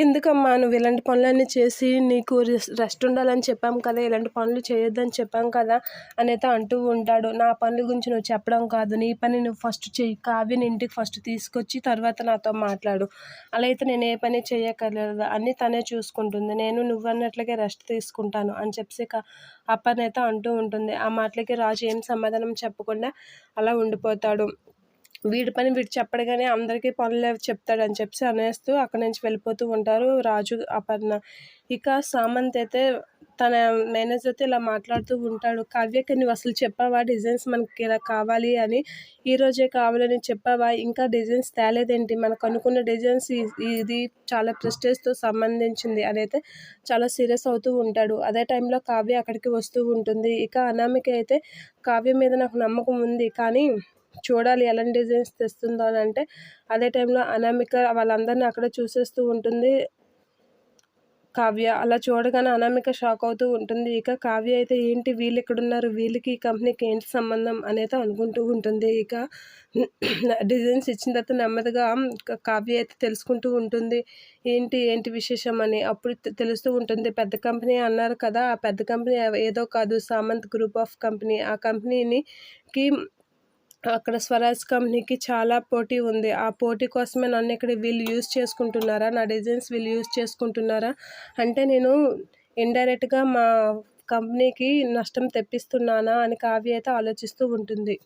ఎందుకమ్మా నువ్వు ఇలాంటి పనులన్నీ చేసి నీకు రెస్ట్ ఉండాలని చెప్పాం కదా ఇలాంటి పనులు చేయొద్దని చెప్పాం కదా అనేది అంటూ ఉంటాడు. నా పనుల గురించి నువ్వు చెప్పడం కాదు. నీ పని నువ్వు ఫస్ట్ చెయ్యి కావ్యని ఇంటికి ఫస్ట్ తీసుకొచ్చి తర్వాత నాతో మాట్లాడు. అలా అయితే నేను ఏ పని చేయక్కర్లేదు. అన్నీ తనే చూసుకుంటుంది. నేను నువ్వన్నట్లుగా రెస్ట్ తీసుకుంటాను అని చెప్పి అప్పర్ణ అయితే అంటూ ఉంటుంది. ఆ మాటలకి రాజు ఏం సమాధానం చెప్పకుండా అలా ఉండిపోతాడు. వీడి పని వీడు చెప్పడగానే అందరికీ పనులు చెప్తాడని చెప్పి అనేస్తూ అక్కడి నుంచి వెళ్ళిపోతూ ఉంటారు. రాజు అపర్ణ. ఇక సామంత్ అయితే తన మేనేజర్తో ఇలా మాట్లాడుతూ ఉంటాడు. కావ్యకి నువ్వు అసలు చెప్పావా? డిజైన్స్ మనకి ఇలా కావాలి అని. ఈరోజే కావాలని చెప్పావా? ఇంకా డిజైన్స్ తేలేదేంటి? మనకు అనుకున్న డిజైన్స్ ఇది చాలా ప్రెస్టేజ్తో సంబంధించింది అని అయితే చాలా సీరియస్ అవుతూ ఉంటాడు. అదే టైంలో కావ్య అక్కడికి వస్తూ ఉంటుంది. ఇక అనామిక అయితే కావ్య మీద నాకు నమ్మకం ఉంది. కానీ చూడాలి ఎలాంటి డిజైన్స్ తెస్తుందో అని అంటే అదే టైంలో అనామిక వాళ్ళందరినీ అక్కడ చూసేస్తూ ఉంటుంది. కావ్య అలా చూడగానే అనామిక షాక్ అవుతూ ఉంటుంది. ఇక కావ్య అయితే ఏంటి వీళ్ళు ఎక్కడున్నారు వీళ్ళకి ఈ కంపెనీకి ఏంటి సంబంధం అనేది అనుకుంటూ ఉంటుంది. ఇక డిజైన్స్ ఇచ్చిన తర్వాత నెమ్మదిగా కావ్య అయితే తెలుసుకుంటూ ఉంటుంది. ఏంటి ఏంటి విశేషం అని అప్పుడు తెలుస్తూ ఉంటుంది. పెద్ద కంపెనీ అన్నారు కదా ఆ పెద్ద కంపెనీ ఏదో కాదు సామంత్ గ్రూప్ ఆఫ్ కంపెనీ. ఆ కంపెనీకి అక్కడ స్వరాజ్ కంపెనీకి చాలా పోటీ ఉంది. ఆ పోటీ కోసమే నన్ను ఇక్కడ వీళ్ళు యూజ్ చేసుకుంటున్నారా? నా డిజైన్స్ వీళ్ళు యూజ్ చేసుకుంటున్నారా? అంటే నేను ఇండైరెక్ట్గా మా కంపెనీకి నష్టం తెప్పిస్తున్నానా అని కావ్య అయితే ఆలోచిస్తూ ఉంటుంది.